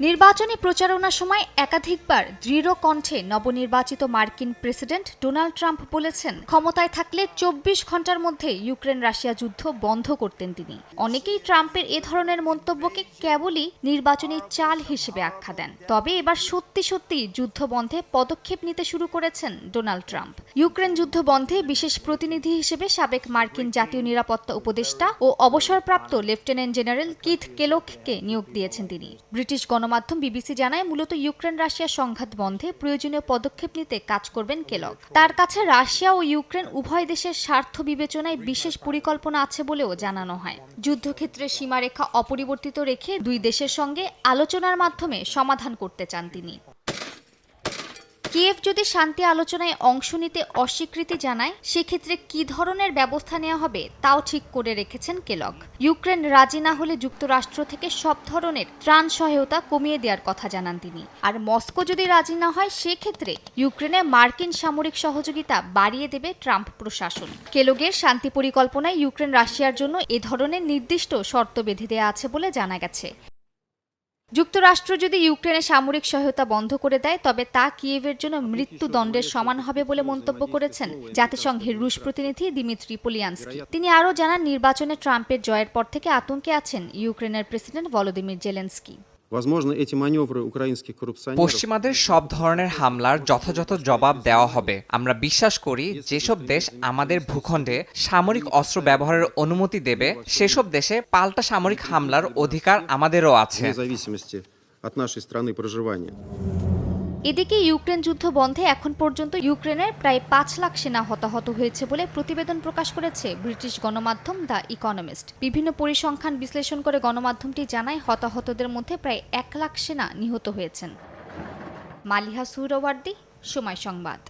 নির্বাচনী প্রচারণার সময় একাধিকবার দৃঢ় কণ্ঠে নবনির্বাচিত মার্কিন প্রেসিডেন্ট ডোনাল্ড ট্রাম্প বলেছেন, ক্ষমতায় থাকলে চব্বিশ ঘণ্টার মধ্যে ইউক্রেন রাশিয়া যুদ্ধ বন্ধ করতেন তিনি। অনেকেই ট্রাম্পের এ ধরনের মন্তব্যকে কেবলই নির্বাচনী চাল হিসেবে আখ্যা দেন। তবে এবার সত্যি সত্যি যুদ্ধ বন্ধে পদক্ষেপ নিতে শুরু করেছেন ডোনাল্ড ট্রাম্প। ইউক্রেন যুদ্ধ বন্ধে বিশেষ প্রতিনিধি হিসেবে সাবেক মার্কিন জাতীয় নিরাপত্তা উপদেষ্টা ও অবসরপ্রাপ্ত লেফটেন্যান্ট জেনারেল কিথ কেলোককে নিয়োগ দিয়েছেন তিনি। ব্রিটিশ গণমাধ্যম বিবিসি জানায়, মূলত ইউক্রেন রাশিয়ার সংঘাত বন্ধে প্রয়োজনীয় পদক্ষেপ নিতে কাজ করবেন কেলক তার কাছে রাশিয়া ও ইউক্রেন উভয় দেশের স্বার্থ বিবেচনায় বিশেষ পরিকল্পনা আছে বলেও জানানো হয়। যুদ্ধক্ষেত্রে সীমারেখা অপরিবর্তিত রেখে দুই দেশের সঙ্গে আলোচনার মাধ্যমে সমাধান করতে চান তিনি। কিয়েভ যদি শান্তি আলোচনায় অংশ নিতে অস্বীকৃতি জানায়, সেক্ষেত্রে কি ধরনের ব্যবস্থা নেওয়া হবে তাও ঠিক করে রেখেছেন কেলক ইউক্রেন রাজি না হলে যুক্তরাষ্ট্র থেকে সব ধরনের ত্রাণ সহায়তা কমিয়ে দেওয়ার কথা জানান তিনি। আর মস্কো যদি রাজি না হয়, সেক্ষেত্রে ইউক্রেনে মার্কিন সামরিক সহযোগিতা বাড়িয়ে দেবে ট্রাম্প প্রশাসন। কেলগের শান্তি পরিকল্পনায় ইউক্রেন রাশিয়ার জন্য এ ধরনের নির্দিষ্ট শর্ত বেঁধে দেওয়া আছে বলে জানা গেছে। যুক্তরাষ্ট্র যদি ইউক্রেনে সামরিক সহায়তা বন্ধ করে দেয়, তবে তা কিয়েভের জন্য মৃত্যুদণ্ডের সমান হবে বলে মন্তব্য করেছেন জাতিসংঘের রুশ প্রতিনিধি দিমিত্রি পোলিয়ানস্কি। তিনি আরও জানান, নির্বাচনে ট্রাম্পের জয়ের পর থেকে আতঙ্কে আছেন ইউক্রেনের প্রেসিডেন্ট ভলোদিমির জেলেন্সকি। পশ্চিমাদের সব ধরনের হামলার যথাযথ জবাব দেওয়া হবে। আমরা বিশ্বাস করি যেসব দেশ আমাদের ভূখণ্ডে সামরিক অস্ত্র ব্যবহারের অনুমতি দেবে সেসব দেশে পাল্টা সামরিক হামলার অধিকার আমাদেরও আছে। এদিকে ইউক্রেন যুদ্ধ বন্ধে এখন পর্যন্ত ইউক্রেনের প্রায় পাঁচ লাখ সেনা হতাহত হয়েছে বলে প্রতিবেদন প্রকাশ করেছে ব্রিটিশ গণমাধ্যম দ্য ইকোনমিস্ট। বিভিন্ন পরিসংখ্যান বিশ্লেষণ করে গণমাধ্যমটি জানায়, হতাহতদের মধ্যে প্রায় এক লাখ সেনা নিহত হয়েছেন। মালিহা সুরওয়ার্দি, সময় সংবাদ।